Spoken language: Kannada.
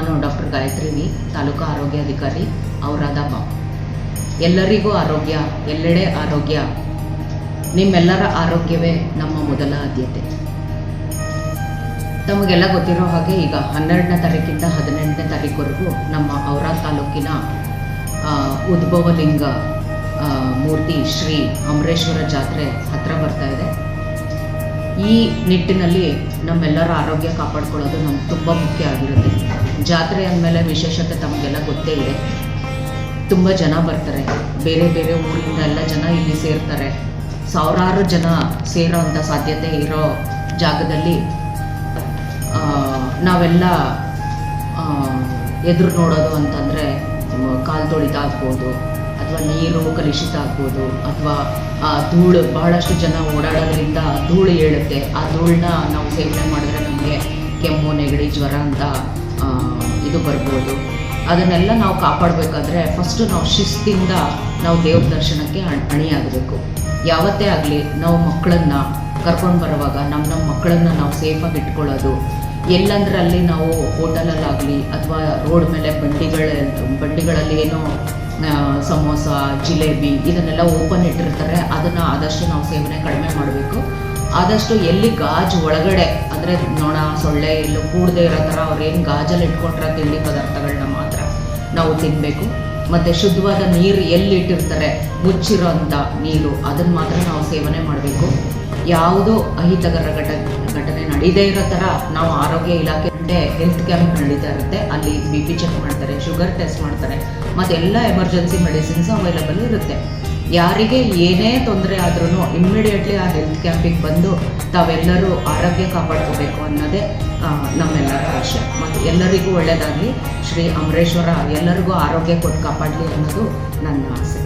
ನಾನು ಡಾಕ್ಟರ್ ಗಾಯತ್ರಿ ವಿ ತಾಲೂಕು ಆರೋಗ್ಯಾಧಿಕಾರಿ ಔರಾದಾಬ ಎಲ್ಲರಿಗೂ ಆರೋಗ್ಯ, ಎಲ್ಲೆಡೆ ಆರೋಗ್ಯ, ನಿಮ್ಮೆಲ್ಲರ ಆರೋಗ್ಯವೇ ನಮ್ಮ ಮೊದಲ ಆದ್ಯತೆ. ತಮಗೆಲ್ಲ ಗೊತ್ತಿರೋ ಹಾಗೆ ಈಗ ಹನ್ನೆರಡನೇ ತಾರೀಕಿಂದ ಹದಿನೆಂಟನೇ ತಾರೀಕುವರೆಗೂ ನಮ್ಮ ಔರಾ ತಾಲೂಕಿನ ಉದ್ಭವಲಿಂಗ ಮೂರ್ತಿ ಶ್ರೀ ಅಮರೇಶ್ವರ ಜಾತ್ರೆ ಹತ್ರ ಬರ್ತಾ ಇದೆ. ಈ ನಿಟ್ಟಿನಲ್ಲಿ ನಮ್ಮೆಲ್ಲರ ಆರೋಗ್ಯ ಕಾಪಾಡ್ಕೊಳ್ಳೋದು ನಮ್ಗೆ ತುಂಬ ಮುಖ್ಯ ಆಗಿರುತ್ತೆ. ಜಾತ್ರೆ ಅಂದಮೇಲೆ ವಿಶೇಷತೆ ತಮಗೆಲ್ಲ ಗೊತ್ತೇ ಇದೆ. ತುಂಬ ಜನ ಬರ್ತಾರೆ. ಬೇರೆ ಬೇರೆ ಊರಿಂದ ಎಲ್ಲ ಜನ ಇಲ್ಲಿ ಸೇರ್ತಾರೆ. ಸಾವಿರಾರು ಜನ ಸೇರೋ ಅಂಥ ಸಾಧ್ಯತೆ ಇರೋ ಜಾಗದಲ್ಲಿ ನಾವೆಲ್ಲ ಎದುರು ನೋಡೋದು ಅಂತಂದರೆ, ಕಾಲು ತೊಳಿತ ಆಗ್ಬೋದು ಅಥವಾ ನೀರು ಕಲುಷಿತ ಆಗ್ಬೋದು ಅಥವಾ ಧೂಳು ಬಹಳಷ್ಟು ಜನ ಓಡಾಡೋದ್ರಿಂದ ಧೂಳು ಏಳುತ್ತೆ. ಆ ಧೂಳನ್ನ ನಾವು ಸೇವನೆ ಮಾಡಿದ್ರೆ ನಮಗೆ ಕೆಮ್ಮು, ನೆಗಡಿ, ಜ್ವರ ಅಂತ ಇದು ಬರ್ಬೋದು. ಅದನ್ನೆಲ್ಲ ನಾವು ಕಾಪಾಡಬೇಕಾದ್ರೆ ಫಸ್ಟು ನಾವು ಶಿಸ್ತಿಂದ ನಾವು ದೇವ್ರ ದರ್ಶನಕ್ಕೆ ಅಣ್- ಅಣಿಯಾಗಬೇಕು. ಯಾವತ್ತೇ ಆಗಲಿ ನಾವು ಮಕ್ಕಳನ್ನ ಕರ್ಕೊಂಡು ಬರುವಾಗ ನಮ್ಮ ನಮ್ಮ ಮಕ್ಕಳನ್ನ ನಾವು ಸೇಫಾಗಿ ಇಟ್ಕೊಳ್ಳೋದು ಎಲ್ಲಂದ್ರೆ ಅಲ್ಲಿ ನಾವು ಹೋಟೆಲಲ್ಲಾಗಲಿ ಅಥವಾ ರೋಡ್ ಮೇಲೆ ಬಂಡಿಗಳ, ಬಂಡಿಗಳಲ್ಲಿ ಏನೋ ಸಮೋಸ, ಜಿಲೇಬಿ ಇದನ್ನೆಲ್ಲ ಓಪನ್ ಇಟ್ಟಿರ್ತಾರೆ. ಅದನ್ನು ಆದಷ್ಟು ನಾವು ಸೇವನೆ ಕಡಿಮೆ ಮಾಡಬೇಕು. ಆದಷ್ಟು ಎಲ್ಲಿ ಗಾಜು ಒಳಗಡೆ, ಅಂದರೆ ನೊಣ, ಸೊಳ್ಳೆ ಎಲ್ಲೂ ಕೂಡದೇ ಇರೋ ಥರ ಅವ್ರೇನು ಗಾಜಲ್ಲಿ ಇಟ್ಕೊಂಡಿರೋ ತಿಂಡಿ ಪದಾರ್ಥಗಳನ್ನ ಮಾತ್ರ ನಾವು ತಿನ್ನಬೇಕು ಮತ್ತು ಶುದ್ಧವಾದ ನೀರು ಎಲ್ಲಿ ಇಟ್ಟಿರ್ತಾರೆ ಮುಚ್ಚಿರೋ ನೀರು ಅದನ್ನು ಮಾತ್ರ ನಾವು ಸೇವನೆ ಮಾಡಬೇಕು. ಯಾವುದೋ ಅಹಿತಕರ ಘಟ ಘಟನೆ ನಡೀದೇ ಇರೋ ಥರ ನಾವು ಆರೋಗ್ಯ ಇಲಾಖೆ ಹೆಲ್ತ್ ಕ್ಯಾಂಪ್ ನಡೀತಾ ಇರುತ್ತೆ. ಅಲ್ಲಿ ಬಿ ಪಿ ಚೆಕ್ ಮಾಡ್ತಾರೆ ಶುಗರ್ ಟೆಸ್ಟ್ ಮಾಡ್ತಾರೆ. ಮತ್ತು ಎಲ್ಲ ಎಮರ್ಜೆನ್ಸಿ ಮೆಡಿಸಿನ್ಸ್ ಅವೈಲಬಲ್ ಇರುತ್ತೆ. ಯಾರಿಗೆ ಏನೇ ತೊಂದರೆ ಆದ್ರೂ ಇಮ್ಮಿಡಿಯೇಟ್ಲಿ ಆ ಹೆಲ್ತ್ ಕ್ಯಾಂಪಿಗೆ ಬಂದು ತಾವೆಲ್ಲರೂ ಆರೋಗ್ಯ ಕಾಪಾಡ್ಕೋಬೇಕು ಅನ್ನೋದೇ ನಮ್ಮೆಲ್ಲರ ಆಶೆ. ಮತ್ತು ಎಲ್ಲರಿಗೂ ಒಳ್ಳೆಯದಾಗಲಿ ಶ್ರೀ ಅಮರೇಶ್ವರ ಎಲ್ಲರಿಗೂ ಆರೋಗ್ಯ ಕೊಟ್ಟು ಕಾಪಾಡಲಿ ಅನ್ನೋದು ನನ್ನ ಆಸೆ.